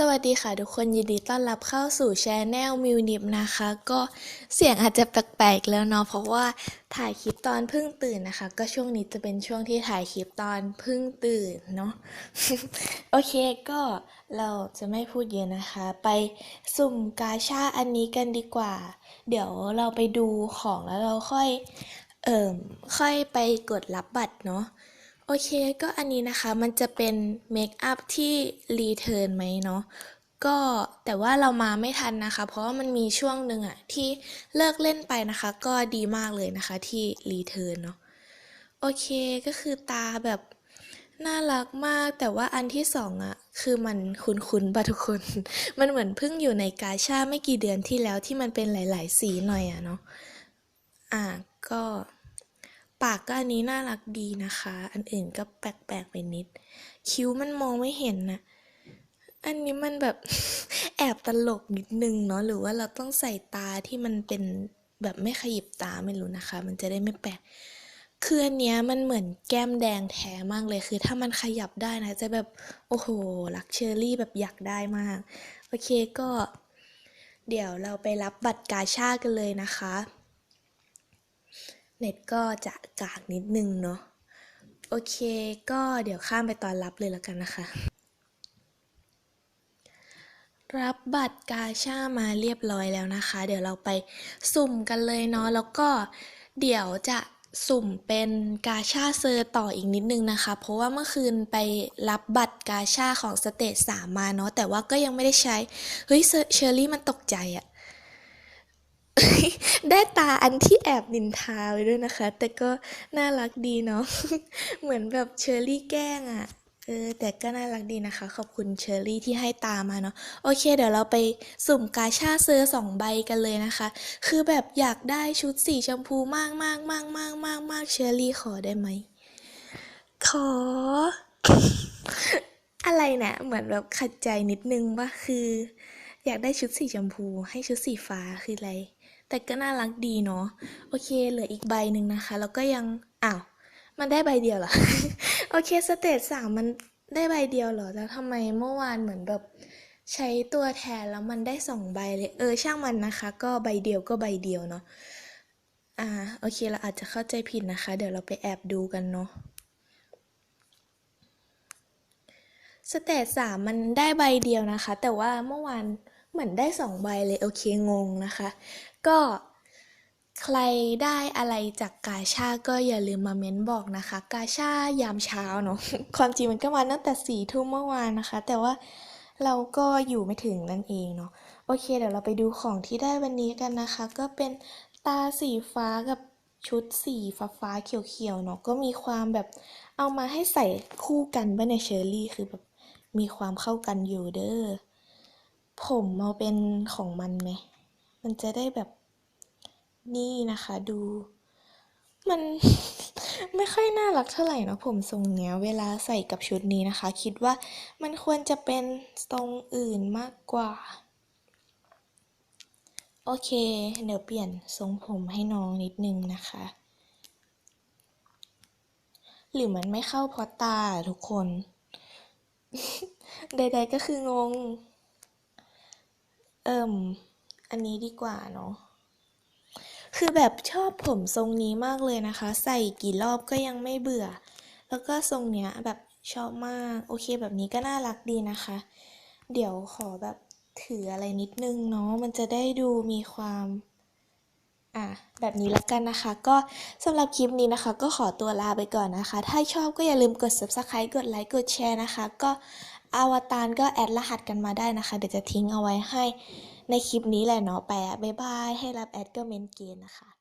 สวัสดีค่ะทุกคนยินดีต้อนรับเข้าสู่ช anel มิวนิบนะคะ ก็เสียงอาจจะแปลกๆแล้วเนาะเพราะว่าถ่ายคลิปตอนเพิ่งตื่นนะคะ ก็ช่วงนี้จะเป็นช่วงที่ถ่ายคลิปตอนเพิ่งตื่นเนาะโอเคก็เราจะไม่พูดเยอะนะคะ ไปสุ่มกาชาอันนี้กันดีกว่า เดี๋ยวเราไปดูของแล้วเราค่อยเอ่มค่อยไปกดรับบัตรเนาะ โอเคก็อันนี้นะคะมันจะเป็นเมคอัพที่รีเทิร์นไหมเนาะก็แต่ว่าเรามาไม่ทันนะคะ เพราะว่ามันมีช่วงหนึ่งอะที่เลิกเล่นไปนะคะ ก็ดีมากเลยนะคะที่รีเทิร์นเนาะโอเคก็คือตาแบบน่ารักมาก แต่ว่าอันที่สองอะคือมันคุ้นๆปะทุกคน มันเหมือนเพิ่งอยู่ในกาชาไม่กี่เดือนที่แล้วที่มันเป็นหลาย ๆ สีหน่อยอะเนาะอะก็ ปากก็อันนี้น่ารักดีนะคะ อันอื่นก็แปลกๆไปนิด คิ้วมันมองไม่เห็นนะอันนี้มันแบบแอบตลกนิดนึงเนาะหรือว่าเราต้องใส่ตาที่มันเป็นแบบไม่ขยิบตาไม่รู้นะคะ มันจะได้ไม่แปลกคืออันเนี้ยมันเหมือนแก้มแดงแท้มากเลยคือถ้ามันขยับได้นะ จะแบบโอ้โหลักเชอรี่แบบอยากได้มาก โอเคก็ เดี๋ยวเราไปรับบัตรกาชากันเลยนะคะ เน็ตก็จะกากนิดนึงเนาะโอเค ก็เดี๋ยวข้ามไปตอนรับเลยแล้วกันนะคะ รับบัตรกาชามาเรียบร้อยแล้วนะคะ เดี๋ยวเราไปสุ่มกันเลยเนาะแล้วก็เดี๋ยวจะสุ่มเป็นกาชาเซอร์ต่ออีกนิดนึงนะคะ เพราะว่าเมื่อคืนไปรับบัตรกาชาของสเตจสามมาเนาะแต่ว่าก็ยังไม่ได้ใช้ เฮ้ยเชอรี่มันตกใจอะ ได้ตาอันที่แอบนินทาไว้ด้วยนะคะ แต่ก็น่ารักดีเนาะ เหมือนแบบเชอรี่แกล้งอะ่ะ เออ แต่ก็น่ารักดีนะคะ ขอบคุณเชอรี่ที่ให้ตามาเนาะ โอเค เดี๋ยวเราไปสุ่มกาชาเซอร์สองใบกันเลยนะคะ คือแบบอยากได้ชุดสีชมพูมากมากมากมากมากมากเชอรี่ขอได้ไหม ขอ อะไรเนี่ยเหมือนแบบขัดใจนิดนึงว่าคือ อยากได้ชุดสีชมพู ให้ชุดสีฟ้าคืออะไร แต่ก็น่ารักดีเนาะโอเค เหลืออีกใบหนึ่งนะคะ แล้วก็ยังอ้าวมันได้ใบเดียวเหรอ โอเคสเตจสามมันได้ใบเดียวเหรอ แล้วทำไมเมื่อวานเหมือนแบบใช้ตัวแทนแล้วมันได้สองใบเลย เออ ช่างมันนะคะ ก็ใบเดียวก็ใบเดียวเนาะ อ่า โอเค เราอาจจะเข้าใจผิดนะคะ เดี๋ยวเราไปแอบดูกันเนาะ สเตจสามมันได้ใบเดียวนะคะ แต่ว่าเมื่อวาน เหมือนได้สองใบเลย โอเคงงนะคะ ก็ใครได้อะไรจากกาชาก็อย่าลืมมาเม้นบอกนะคะ กาชายามเช้าเนาะความจริงมันก็มาตั้งแต่สี่ทุ่มเมื่อวานนะคะ แต่ว่าเราก็อยู่ไม่ถึงนั่นเองเนาะโอเค เดี๋ยวเราไปดูของที่ได้วันนี้กันนะคะ ก็เป็นตาสีฟ้ากับชุดสีฟ้าฟ้าเขียวๆเนาะก็มีความแบบเอามาให้ใส่คู่กันบ้านในเชอรี่คือแบบมีความเข้ากันอยู่เด้อ ผมเอาเป็นของมันไหม มันจะได้แบบนี่นะคะดู มันไม่ค่อยน่ารักเท่าไหร่นะผมทรงเนี้ย เวลาใส่กับชุดนี้นะคะ คิดว่ามันควรจะเป็นทรงอื่นมากกว่า โอเค เดี๋ยวเปลี่ยนทรงผมให้น้องนิดนึงนะคะ หรือมันไม่เข้าเพราะตาทุกคน ใดๆก็คืองง เอิ่มอันนี้ดีกว่าเนาะคือแบบชอบผมทรงนี้มากเลยนะคะ ใส่กี่รอบก็ยังไม่เบื่อ แล้วก็ทรงเนี้ยแบบชอบมาก โอเคแบบนี้ก็น่ารักดีนะคะ เดี๋ยวขอแบบถืออะไรนิดนึงเนาะมันจะได้ดูมีความอะแบบนี้ละกันนะคะ ก็สำหรับคลิปนี้นะคะ ก็ขอตัวลาไปก่อนนะคะ ถ้าชอบก็อย่าลืมกด subscribe กดไลค์กดแชร์นะคะ ก็ อวตารก็แอดรหัสกันมาได้นะคะ เดี๋ยวจะทิ้งเอาไว้ให้ในคลิปนี้แหละเนาะไปอะบ๊ายบาย ให้รับแอดก็เมนเกนนะคะ